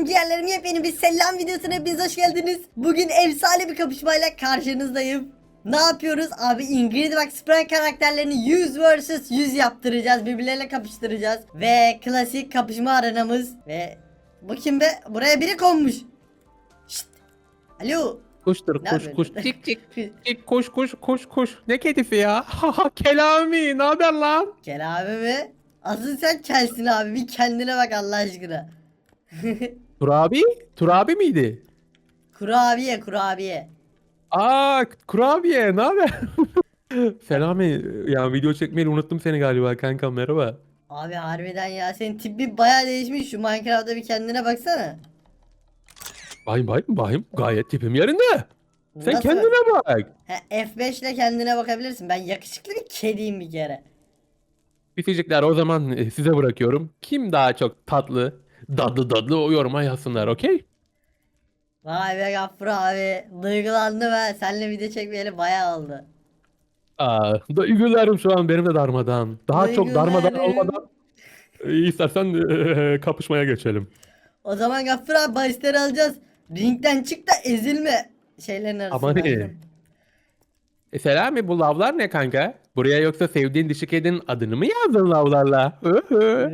canım ciğerlerim yepyeni bir selam videosuna hepiniz hoş geldiniz. Bugün efsane bir kapışmayla karşınızdayım. Ne yapıyoruz? Abi Ingrid bak Sprite karakterlerini 100 vs 100 yaptıracağız. Birbirleriyle kapıştıracağız. Ve klasik kapışma arenamız. Ve bu kim be? Buraya biri konmuş. Şşt. Alo. Kuştur Ne kuş yapıyorsun? kuş cik cik cik koş koş koş koş. Ne kedifi ya? Haha Kelami ne haber lan? Gel abi mi? Asıl sen kelsin abi. Bir kendine bak Allah aşkına. Turabi? Turabi miydi? kurabiye kurabiye. Aa kurabiye ne haber? Selami ya video çekmeyi unuttum seni galiba kanka merhaba. Abi harbiden ya senin tipin bayağı değişmiş şu Minecraft'ta bir kendine baksana. Bayım bayım bayım gayet tipim yerinde. Sen Nasıl? kendine bak. He, F5 ile kendine bakabilirsin. Ben yakışıklı bir kediyim bir kere. Biticikler o zaman e, size bırakıyorum. Kim daha çok tatlı, dadlı dadlı o yoruma yazsınlar okey? Vay be Gaffur abi. Duygulandım ha. Seninle video çekmeyeli bayağı oldu. Aa, duygularım şu an benim de darmadan. Daha çok darmadan Duygularım. olmadan e, istersen e, kapışmaya geçelim. O zaman Gaffur abi bahisleri alacağız. Ringden çık da ezilme. Şeylerin arasında. Aman iyi. E Selami bu lavlar ne kanka? Buraya yoksa sevdiğin dişi kedinin adını mı yazdın lavlarla? Hı hı.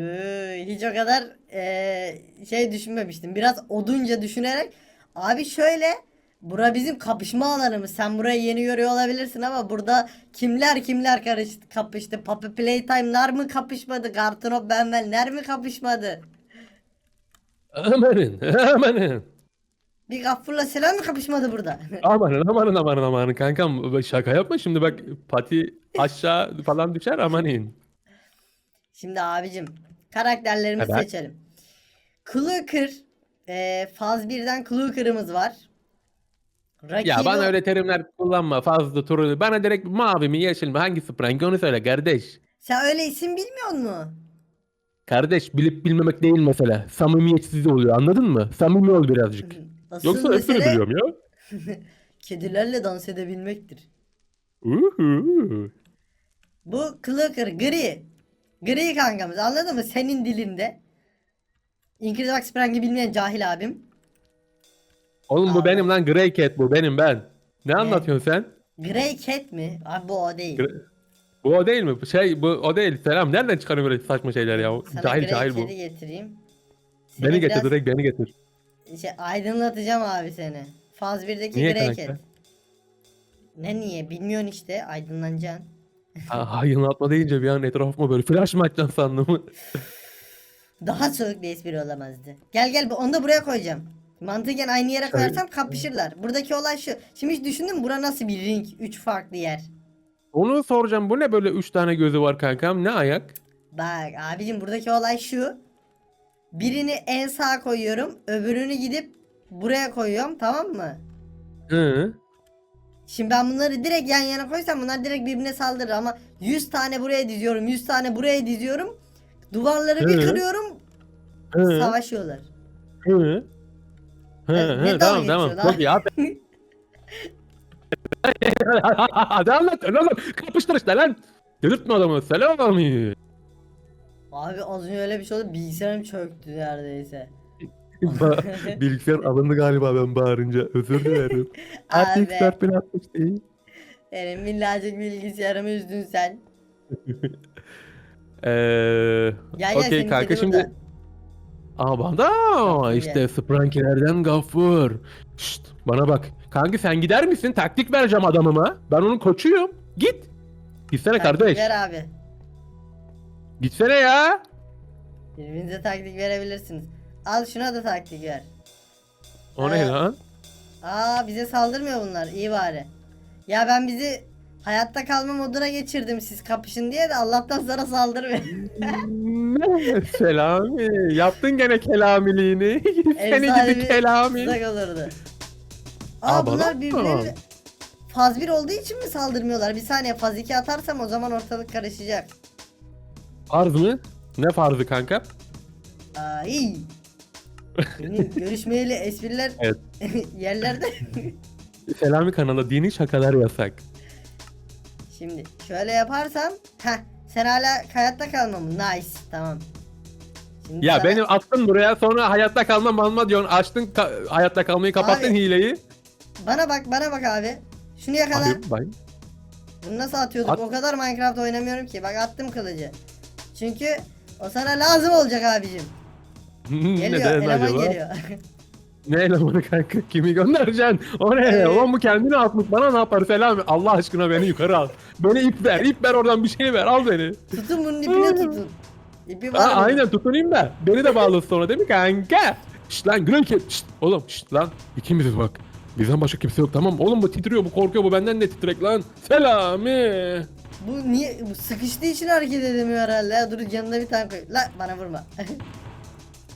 Hiç o kadar eee, şey düşünmemiştim. Biraz odunca düşünerek. Abi şöyle. Bura bizim kapışma alanımız. Sen burayı yeni görüyor olabilirsin ama burada kimler kimler karıştı, kapıştı. Puppy Playtime'lar mı kapışmadı? Gartonop Benvel'ler mi kapışmadı? Amanın, amanın. Bir Gaffur'la Selam mı kapışmadı burada? Amanın, amanın, amanın, amanın kankam. Şaka yapma şimdi bak pati aşağı falan düşer amanın. Şimdi abicim karakterlerimizi Evet. seçelim. Clucker eee faz 1'den Clucker'ımız var. Ya Rakibi- bana öyle terimler kullanma fazla turu. Bana direkt mavi mi yeşil mi hangisi frank onu söyle kardeş. Sen öyle isim bilmiyor musun? Kardeş bilip bilmemek değil mesele. Samimiyetsiz oluyor anladın mı? Samimi ol birazcık. Asıl Yoksa mesele biliyorum ya. kedilerle dans edebilmektir. Uhu. Bu Clucker gri. Gri kankamız anladın mı? Senin dilinde. İngiliz Wax Sprang'i bilmeyen cahil abim. Oğlum bu Abi. benim lan Grey Cat bu benim ben. Ne anlatıyorsun sen? Grey Cat mi? Abi bu o değil. Gre- Bu o değil mi? Şey bu o değil. Selam nereden çıkarıyor böyle saçma şeyler ya? Sana cahil Grey cahil bu. Cat'i getireyim. Seni Beni getir biraz- direkt beni getir. Şey, aydınlatacağım abi seni. Faz 1'deki Niye Grey kanka? Cat. Ne niye? Bilmiyorsun işte. Aydınlanacaksın. Ha, aydınlatma deyince bir an etrafıma böyle flash mı açacaksın sandım. Daha soğuk bir espri olamazdı. Gel gel onu da buraya koyacağım. Mantıken aynı yere koyarsam kapışırlar. Buradaki olay şu. Şimdi hiç düşündün mü bura nasıl bir ring? Üç farklı yer. Onu soracağım. Bu ne böyle 3 tane gözü var kankam? Ne ayak? Bak abicim buradaki olay şu. Birini en sağa koyuyorum. Öbürünü gidip buraya koyuyorum tamam mı? Hı. Şimdi ben bunları direkt yan yana koysam bunlar direkt birbirine saldırır ama 100 tane buraya diziyorum 100 tane buraya diziyorum. Duvarları bir Hı. kırıyorum Hı. savaşıyorlar. Hı. Hı. Ne- ne Hı. dalga Tamam tamam. geçiyorsun Çok iyi. Aferin. Hadi anlat oğlum. Kapıştır işte lan. Delirtme adamı. Selam abi. Abi az önce öyle bir şey oldu bilgisayarım çöktü neredeyse. Ba- Bilgisayar alındı galiba ben bağırınca. Özür dilerim. Artık Abi. 4060 değil. Benim minnacık bilgisayarımı üzdün sen. Gel gel okey senin kanka kedi şimdi burada. Aa da Gaffur işte Sprankilerden Gaffur. Şşt bana bak. Kanki sen gider misin? Taktik vereceğim adamıma. Ben onun koçuyum. Git. Gitsene Taktik kardeş. Ver abi. Gitsene ya. Birbirinize taktik verebilirsiniz. Al şuna da taktik ver. O ne Ee, lan? Aa bize saldırmıyor bunlar. iyi bari. Ya ben bizi hayatta kalma moduna geçirdim siz kapışın diye de Allah'tan sana saldırmıyor. Ne? Selami. Yaptın gene kelamiliğini. Seni bir kelami. olurdu. Aa, Aa, bunlar mı? birbirlerine faz 1 olduğu için mi saldırmıyorlar? Bir saniye faz 2 atarsam o zaman ortalık karışacak. Farz mı? Ne farzı kanka? Ay. Benim görüşmeyeli espriler Evet. yerlerde. Selami kanala dini şakalar yasak. Şimdi şöyle yaparsam heh sen hala hayatta kalmam. Nice tamam. Şimdi Ya sana- beni attın buraya sonra hayatta kalma malma diyorsun. Açtın ka- hayatta kalmayı kapattın Abi. hileyi. Bana bak bana bak abi. Şunu yakala. Bakayım. Bunu nasıl atıyorduk? At. O kadar Minecraft oynamıyorum ki. Bak attım kılıcı. Çünkü o sana lazım olacak abicim. Geliyor Neden eleman acaba? geliyor. Ne elemanı kanka? Kimi göndereceksin? O ne? Evet. Ulan bu kendini atmış. Bana ne yapar Selami? Allah aşkına beni yukarı al. Beni ip ver. ip ver oradan bir şey ver. Al beni. tutun bunun ipine tutun. İpi var Aa, mı? aynen tutunayım da. Beni de bağlasın sonra değil mi kanka? Şşt lan Grey Cat. Şşt oğlum şşt lan. İkimiziz bak. Bizden başka kimse yok tamam. Oğlum bu titriyor bu korkuyor bu benden de titrek lan. Selami. Bu niye bu sıkıştığı için hareket edemiyor herhalde. Ya, dur yanına bir tane koy. La bana vurma.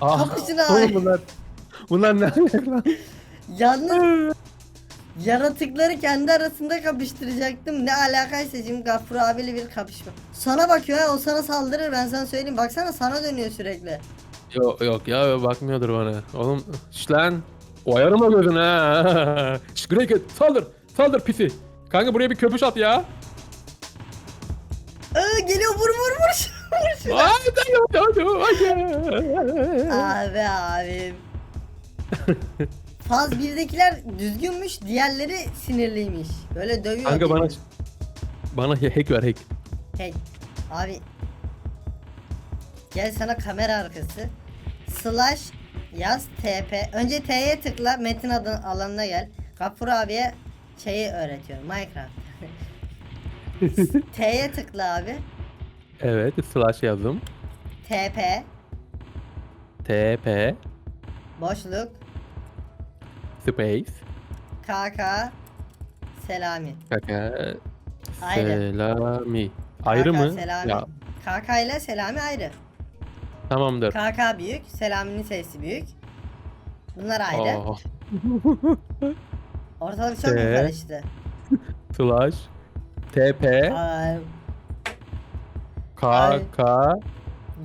Ah, Kapışın abi. oğlum bunlar. Bunlar ne alaka lan? Yalnız yaratıkları kendi arasında kapıştıracaktım. Ne alakaysa şimdi Gaffur abiyle bir kapışma. Sana bakıyor ha o sana saldırır ben sana söyleyeyim. Baksana sana dönüyor sürekli. Yok yok ya bakmıyordur bana. Oğlum şşt lan. O gözünü ha. Şşt Grey Cat saldır. Saldır pisi. Kanka buraya bir köpüş at ya. Aa, geliyor vur vur vur. vur. Hadi hadi hadi. Abi abim. Faz 1'dekiler düzgünmüş, diğerleri sinirliymiş. Böyle dövüyor. Kanka bana bana hack ver hack. Hey, abi. Gel sana kamera arkası. Slash yaz TP. Önce T'ye tıkla metin adı alanına gel. Gafur abiye şeyi öğretiyorum Minecraft. T'ye tıkla abi. Evet slash yazdım. TP TP boşluk space KK Selami. kaka Ayrı. selami. Ayrı KK mı? Selami. Ya KK ile Selami ayrı. tamamdır. KK büyük, Selami'nin sesi büyük. Bunlar ayrı. Oh. Ortalık çok T. karıştı? Slash TP Aa. KK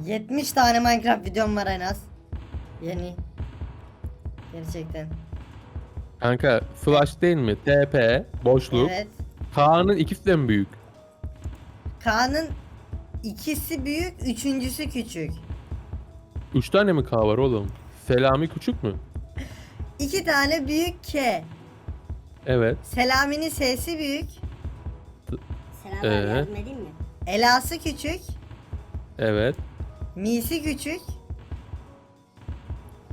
70 tane Minecraft videom var en az. Yeni. Gerçekten. Kanka slash değil mi? TP boşluk. Evet. K'nın ikisi de mi büyük? K'nın ikisi büyük, üçüncüsü küçük. Üç tane mi K var oğlum? Selami küçük mü? İki tane büyük K. Evet. Selami'nin sesi büyük. Selam Ee? mi? Elası küçük. Evet. Mi'si küçük.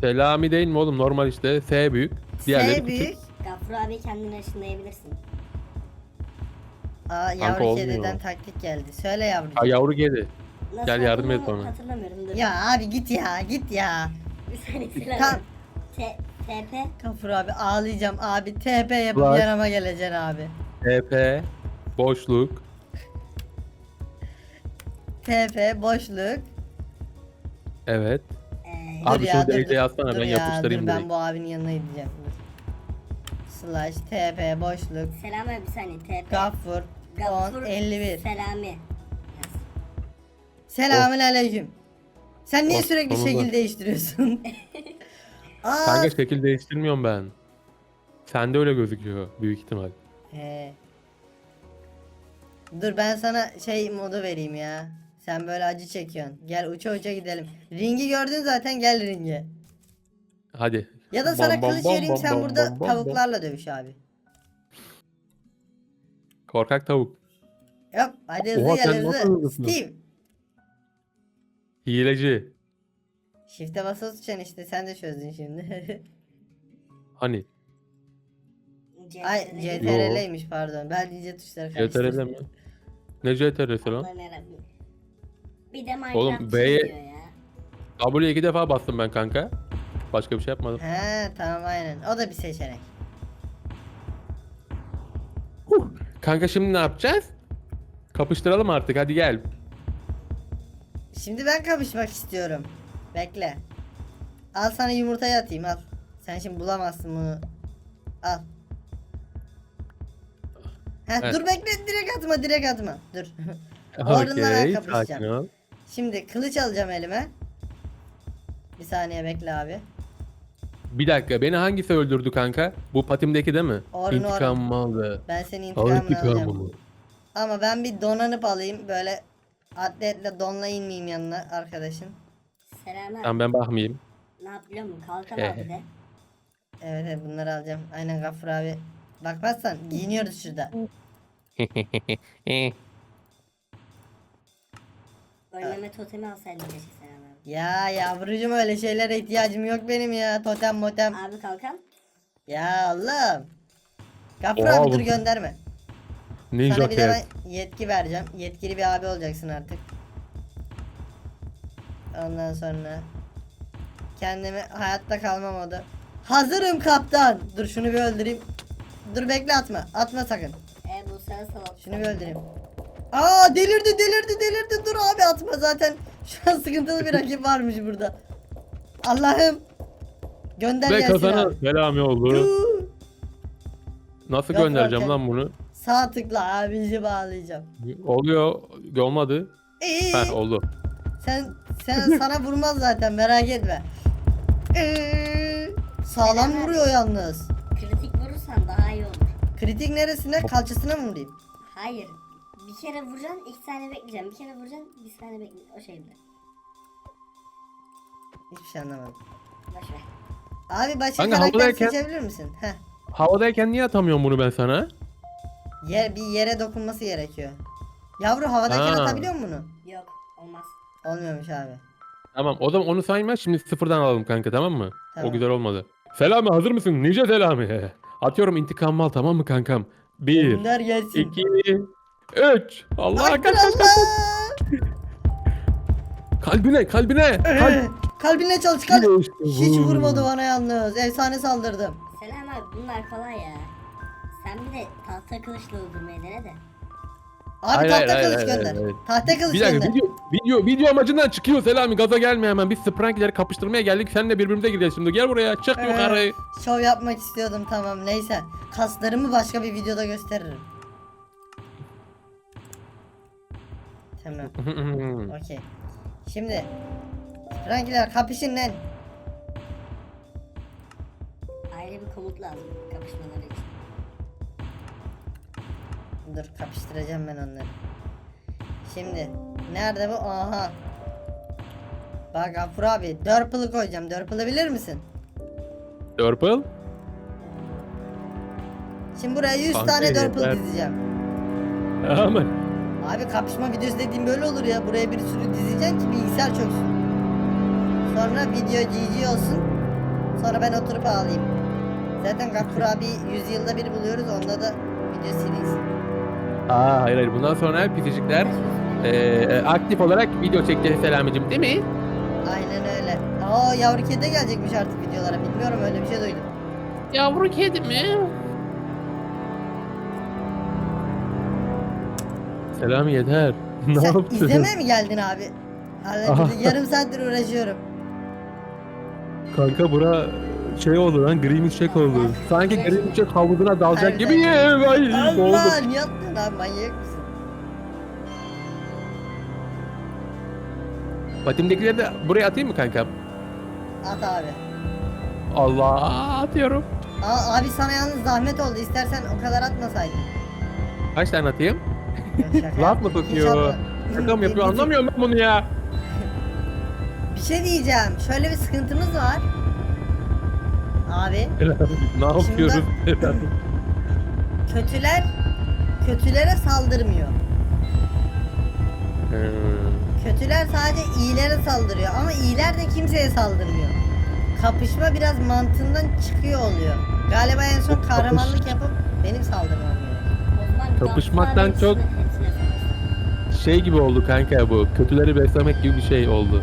Selami değil mi oğlum? Normal işte. S büyük. Diğerleri S büyük. Gaffur abi kendini ışınlayabilirsin. Aa yavru olmuyor. kediden taktik geldi. Söyle yavrucuğum. Ay yavru geri. Nasıl Gel yardım et olduğunu bana. Hatırlamıyorum dur. Ya abi git ya git ya. Bir saniye Tamam. selam. T TP Kafur abi ağlayacağım abi. TP yapıp Bak. yanıma geleceksin abi. TP boşluk. TP boşluk. Evet. ee, Abi şunu ya, dur, yazsana, Dur ben ya, yapıştırayım dur, ben direkt. bu abinin yanına gideceğim. Slash TP boşluk. selam abi bir saniye TP. Gaffur. Gaffur 10 51. Selami. Yaz. Selamün aleyküm. Sen niye Oh, sürekli sonunda. şekil değiştiriyorsun? Aa. Kanka şekil değiştirmiyorum ben. Sende öyle gözüküyor büyük ihtimal. He. Dur ben sana şey modu vereyim ya. Sen böyle acı çekiyorsun. Gel uça uça gidelim. Ringi gördün zaten gel ringe. Hadi. Ya da sana bam, kılıç bam, vereyim bam, sen bam, burada bam, bam, tavuklarla dövüş abi. Korkak tavuk. Yok hadi hızlı Oha, gel sen nasıl hızlı. hızlısın? Steve. Hileci. Shift'e basılı tutacaksın işte sen de çözdün şimdi. Hani. Ay CTRL. CTRL'ymiş pardon. Ben iyice tuşları karıştırdım. CTRL mi? Ne CTRL'si lan? Bir de Minecraft Oğlum, Oğlum, B'ye- diyor ya. W'ye iki defa bastım ben kanka. Başka bir şey yapmadım. He tamam aynen. O da bir seçenek. Huh. Kanka şimdi ne yapacağız? Kapıştıralım artık hadi gel. Şimdi ben kapışmak istiyorum. Bekle. Al sana yumurtayı atayım al. Sen şimdi bulamazsın bunu. Al. Heh, Evet. Dur bekle direkt atma direkt atma. Dur. Orada ben Okey kapışacağım. sakin ol. Şimdi kılıç alacağım elime. Bir saniye bekle abi. Bir dakika beni hangisi öldürdü kanka? Bu patimdeki değil mi? Orun, İntikam aldı. Ben senin intikamını alacağım. Ama ben bir donanıp alayım. Böyle atletle donla inmeyeyim yanına arkadaşın. Selamlar. Tamam ben bakmayayım. Ne yap biliyor musun? Kalkan He. al bir de. Evet evet bunları alacağım. Aynen Gaffur abi. Bakmazsan giyiniyoruz şurada. Ölmeme totemi alsaydın keşke. Ya yavrucuğum öyle şeylere ihtiyacım yok benim ya. Totem motem. Abi kalkan. Ya Allah'ım. Gaffur Oha, abi bu- dur gönderme. Ninja Sana bir de Cat. ben yetki vereceğim. Yetkili bir abi olacaksın artık. Ondan sonra kendimi hayatta kalma modu. Hazırım kaptan. Dur şunu bir öldüreyim. Dur bekle atma. Atma sakın. E bu sana salak. Şunu bir öldüreyim. Aa delirdi delirdi delirdi. Dur abi atma zaten. Şu an sıkıntılı bir rakip varmış burada. Allah'ım. Gönder Ve gelsin kazanan abi. Selami oldu. Yuh. Nasıl Yok, göndereceğim yok. lan bunu? Sağ tıkla abisi bağlayacağım. Oluyor. Olmadı. İyi. Heh oldu. Sen sen sana vurmaz zaten merak etme. Ee, sağlam vuruyor yalnız. Kritik vurursan daha iyi olur. Kritik neresine? Kalçasına mı vurayım? Hayır. Bir kere vuracaksın, iki saniye bekleyeceksin. Bir kere vuracaksın, bir saniye bekleyeceksin. O şekilde. Hiçbir şey anlamadım. Boş ver. Abi başka Kanka, karakter havadayken- seçebilir misin? Heh. Havadayken niye atamıyorum bunu ben sana? Yer, bir yere dokunması gerekiyor. Yavru havadayken Ha. atabiliyor musun bunu? Yok, olmaz. Olmuyormuş abi. Tamam o zaman onu sayma şimdi sıfırdan alalım kanka tamam mı? Tamam. O güzel olmadı. Selami hazır mısın? Nice Selami. Atıyorum intikam al tamam mı kankam? Bir, Gönder gelsin. iki, üç. Allah Akbar kaç kaç kaç. Allah! Kalbine kalbine. Kalp. Ee, Kalbine çalış kalp. Hiç vurmadı bana yalnız. Efsane saldırdım. Selam abi, bunlar kolay ya. Sen bir de tahta kılıçla öldürmeyi dene de. Abi Hayır, tahta hayır, kılıç hayır, gönder. hayır, hayır. Tahta kılıç Bir dakika gönder. video, video, video amacından çıkıyor Selami gaza gelme hemen biz sprankleri kapıştırmaya geldik seninle birbirimize gireceğiz şimdi gel buraya çık Ee, yukarı. Şov yapmak istiyordum tamam neyse. Kaslarımı başka bir videoda gösteririm. Tamam okey. Şimdi Frankiler kapışın lan. Ayrı bir komut lazım kapışmaları için. Dur kapıştıracağım ben onları. Şimdi nerede bu? Aha. Bak Gafur abi Dörple'ı koyacağım. Dörple'ı bilir misin? Purple. Şimdi buraya 100 Kanka tane yeter. dizeceğim. Aman. Abi kapışma videosu dediğim böyle olur ya. Buraya bir sürü dizeceksin ki bilgisayar çöksün. Sonra video GG olsun. Sonra ben oturup ağlayayım. Zaten Gaffur abi 100 yılda bir buluyoruz. Onda da video series. Aa hayır hayır bundan sonra pisicikler eee, aktif olarak video çekeceğiz Selamicim değil mi? Aynen öyle. Aa yavru kedi de gelecekmiş artık videolara. Bilmiyorum öyle bir şey duydum. Yavru kedi mi? Selami yeter. ne Sen yaptın? izlemeye mi geldin abi? Yarım saattir uğraşıyorum. Kanka bura şey oldu lan green check oldu. Sanki green check havuzuna dalacak gibi ye. Ay Allah niye attın abi manyak mısın? Batimdekileri de buraya atayım mı kankam? At abi. Allah atıyorum. Aa, abi sana yalnız zahmet oldu. İstersen o kadar atmasaydın. Kaç tane atayım? Şaka Laf mı yaptım. Tutuyor? Şaka mı yapıyor anlamıyorum ben bunu ya. Bir şey diyeceğim. Şöyle bir sıkıntımız var. Abi ne yapıyoruz? kötüler kötülere saldırmıyor. Hmm. Kötüler sadece iyilere saldırıyor ama iyiler de kimseye saldırmıyor. Kapışma biraz mantığından çıkıyor oluyor. Galiba en son kahramanlık yapıp benim saldırmam gerekiyor. O zaman Kapışmaktan çok-. Şey gibi oldu kanka bu. Kötüleri beslemek gibi bir şey oldu.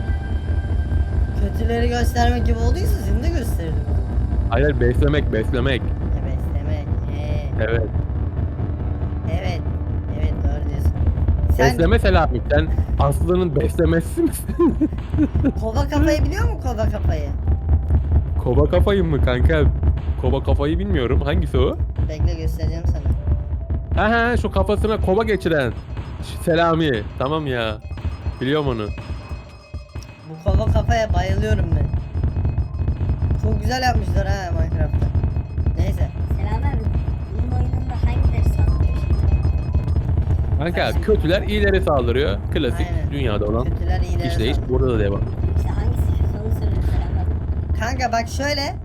Kötüleri göstermek gibi olduysa seni de gösterirdim. Hayır beslemek beslemek. E beslemek. Ee, Evet. evet. Evet doğru diyorsun. Sen Besleme Selami. Sen Aslı'nın beslemesi misin? kova kafayı biliyor musun kova kafayı? Koba kafayı mı kanka? Koba kafayı bilmiyorum. Hangisi o? Bekle göstereceğim sana. Ha ha şu kafasına kova geçiren. Selami. Tamam ya. Biliyorum onu. Bu kova kafaya bayılıyorum ben. Çok güzel yapmışlar ha Minecraft'ta. Neyse. Selam abi, bunun oyununda hangileri saldırıyor şimdi? Kanka kötüler iyileri saldırıyor. Klasik Aynen. dünyada olan Kötüler iyilere işleyiş saldırıyor. burada da devam. İşte hangisi Kanka bak şöyle.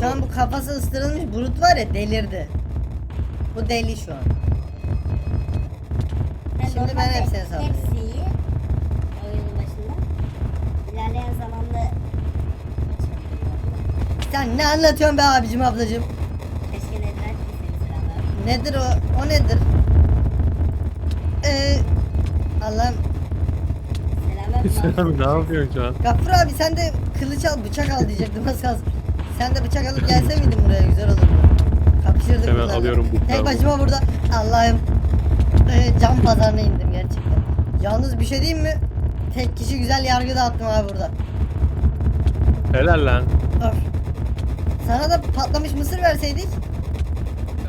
Şu an bu kafası ıstırılmış Brut var ya delirdi. Bu deli şu an. Şimdi ben hepsini sallıyorum. Hepsi iyi. Oyunun başında. İlerleyen zamanda Sen ne anlatıyorsun be abicim ablacım? keşke selamlar. Nedir o? O nedir? Ee, Allah'ım. Selami ne yapıyorsun şu an? Gaffur abi sen de kılıç al bıçak al diyecektim az kalsın. Sen de bıçak alıp gelse miydin buraya güzel olurdu. Kapışırdık Hemen bunlarla. alıyorum bıçağı. Tek başıma burada Allah'ım. Ee, cam pazarına indim gerçekten. Yalnız bir şey diyeyim mi? Tek kişi güzel yargı dağıttım abi burada. Helal lan. Of. Sana da patlamış mısır verseydik.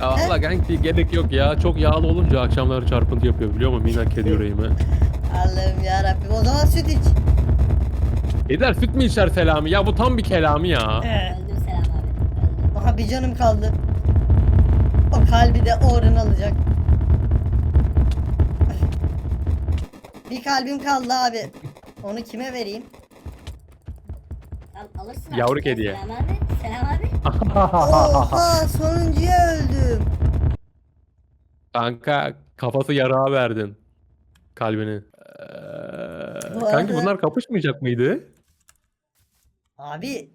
Allah kanki gerek yok ya. Çok yağlı olunca akşamları çarpıntı yapıyor biliyor musun? Minak kedi yüreğime. Allah'ım ya Rabbim o zaman süt iç. Eder süt mü içer Selami? Ya bu tam bir kelami ya. Öldüm Selam abi. Öldüm. Aha bir canım kaldı. O kalbi de Orun alacak. Bir kalbim kaldı abi. Onu kime vereyim? Al, alırsın Yavru artık ya. kediye. Selam abi. Selam abi. Oha sonuncuya öldüm. Kanka kafası yarağa verdin. Kalbini. Ee, Bu kanki arada- bunlar kapışmayacak mıydı? Abi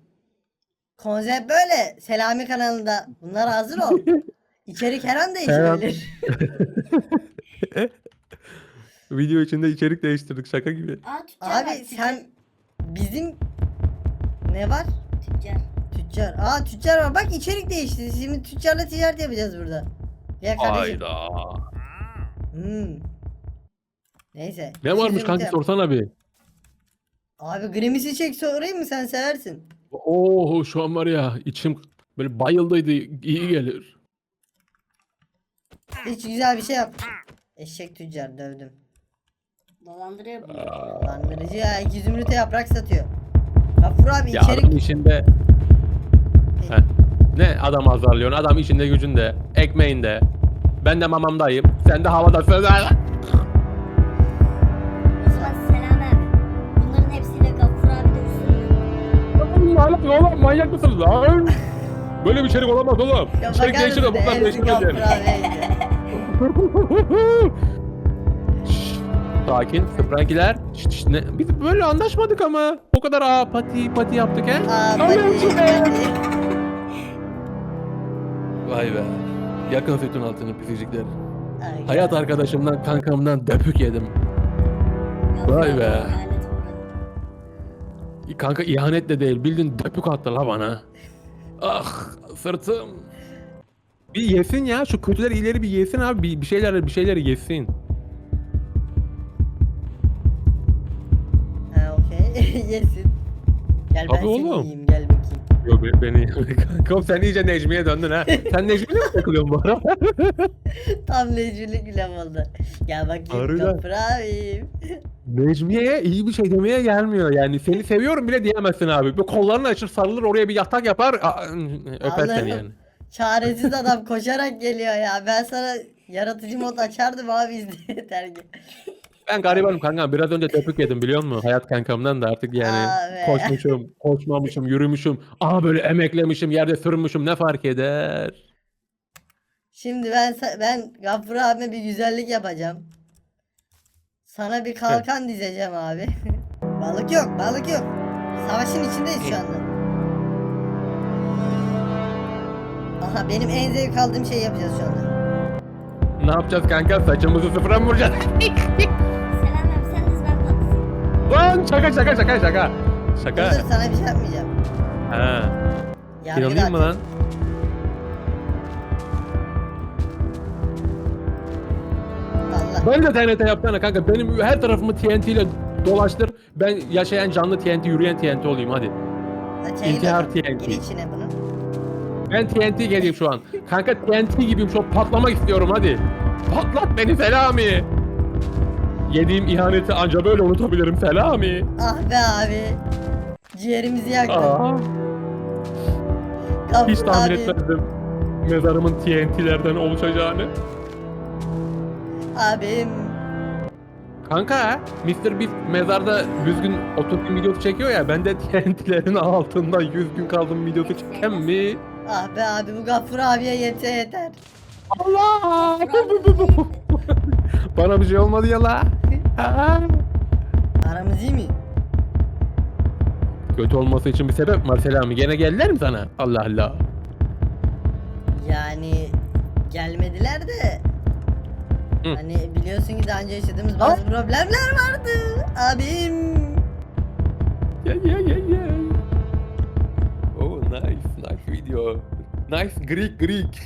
konsept böyle. Selami kanalında. Bunlar hazır ol. İçerik her an değişebilir. Video içinde içerik değiştirdik şaka gibi. Aa tüccar var, Abi tüccar. sen bizim ne var? Tüccar. Tüccar. Aa tüccar var. Bak içerik değişti. Şimdi tüccarla ticaret yapacağız burada. Gel kardeşim. Hayda. Hmm. Neyse. Ne varmış Şimdi kanki sorsana bir. Abi Grimis'i çek sorayım mı sen seversin. Oo şu an var ya içim böyle bayıldıydı iyi gelir. Hiç güzel bir şey yap. Eşek tüccar dövdüm. Dolandırıyor bunu. Bandırıcı ya iki zümrüte yaprak satıyor. Gafur abi Ya adam içerik. işinde Heh. Ne adam azarlıyorsun adam işinde gücünde ekmeğinde ben de mamamdayım sen de havadasın O zaman Selam abi. Bunların hepsiyle Gaffur abi de üstünlüğü. oğlum manyak mısınız lan böyle bir içerik olamaz oğlum Ya içerik bakar değişir de mısın? buradan Hepsi Gafur abi. Şşş, Sakin. Sprankiler Şşş, şşş, ne? Biz böyle anlaşmadık ama. O kadar aa pati pati yaptık he? Aa, Allah'ım. Vay be. Yakın sütün altını pisicikler Ay, Hayat ya. arkadaşımdan kankamdan döpük yedim. Vay be. Kanka ihanet de değil. Bildin döpük attı la bana. Ah sırtım. Bir yesin ya. Şu kötüler ileri bir yesin abi. Bir, bir şeyler bir şeyler yesin Yesin. Gel ben Tabii seni oğlum. yiyeyim gel bakayım. Yo be- beni kankam sen iyice Necmi'ye döndün ha Sen Necmi'yle mi takılıyorsun bu ara? Tam necmilik bile oldu. Gel bakayım Harbiden. Gafur abim. Necmiye'ye iyi bir şey demeye gelmiyor yani seni seviyorum bile diyemezsin abi. Bir kollarını açır sarılır oraya bir yatak yapar aa, öper seni yani. Çaresiz adam koşarak geliyor ya. Ben sana yaratıcı mod açardım abi izle yeter ki. Ben garibanım kanka biraz önce tepük yedim biliyor musun? Hayat kankamdan da artık yani Abi. koşmuşum, koşmamışım, yürümüşüm. Aha böyle emeklemişim, yerde sürünmüşüm ne fark eder? Şimdi ben sa- ben Gafur abime bir güzellik yapacağım. Sana bir kalkan dizeceğim abi. balık yok, balık yok. Savaşın içindeyiz şu anda. Aha benim en zevk aldığım şeyi yapacağız şu anda. Ne yapacağız kanka? Saçımızı sıfıra mı vuracağız? Lan şaka şaka şaka şaka. Şaka. Dur sana bir şey yapmayacağım. Ha. Yargı İnanayım mı lan? Allah. Ben de TNT yapsana kanka. Benim her tarafımı TNT ile dolaştır. Ben yaşayan canlı TNT, yürüyen TNT olayım hadi. Açayım İntihar da- TNT. Gir içine bunu. Ben TNT geleyim şu an. Kanka TNT gibiyim şu an patlamak istiyorum hadi. Patlat beni Selami. Yediğim ihaneti anca böyle unutabilirim Selami. Ah be abi. Ciğerimizi yaktın. Aa, Gafur hiç tahmin abi. etmezdim. Mezarımın TNT'lerden oluşacağını. Abim. Kanka Mr. Beast mezarda 100 gün otobüs videosu çekiyor ya ben de TNT'lerin altında 100 gün kaldım videosu çeken mi? Ah be abi bu Gaffur abiye yetse yeter. Allah! De değil. Bana bir şey olmadı ya la. Aramız iyi mi? Kötü olması için bir sebep var Selami? Gene geldiler mi sana? Allah Allah. Yani gelmediler de Hı. Hani biliyorsun ki daha önce yaşadığımız bazı problemler vardı abim. Yeah, yeah, yeah, yeah. Oh, nice, nice video. Nice Greek, Greek.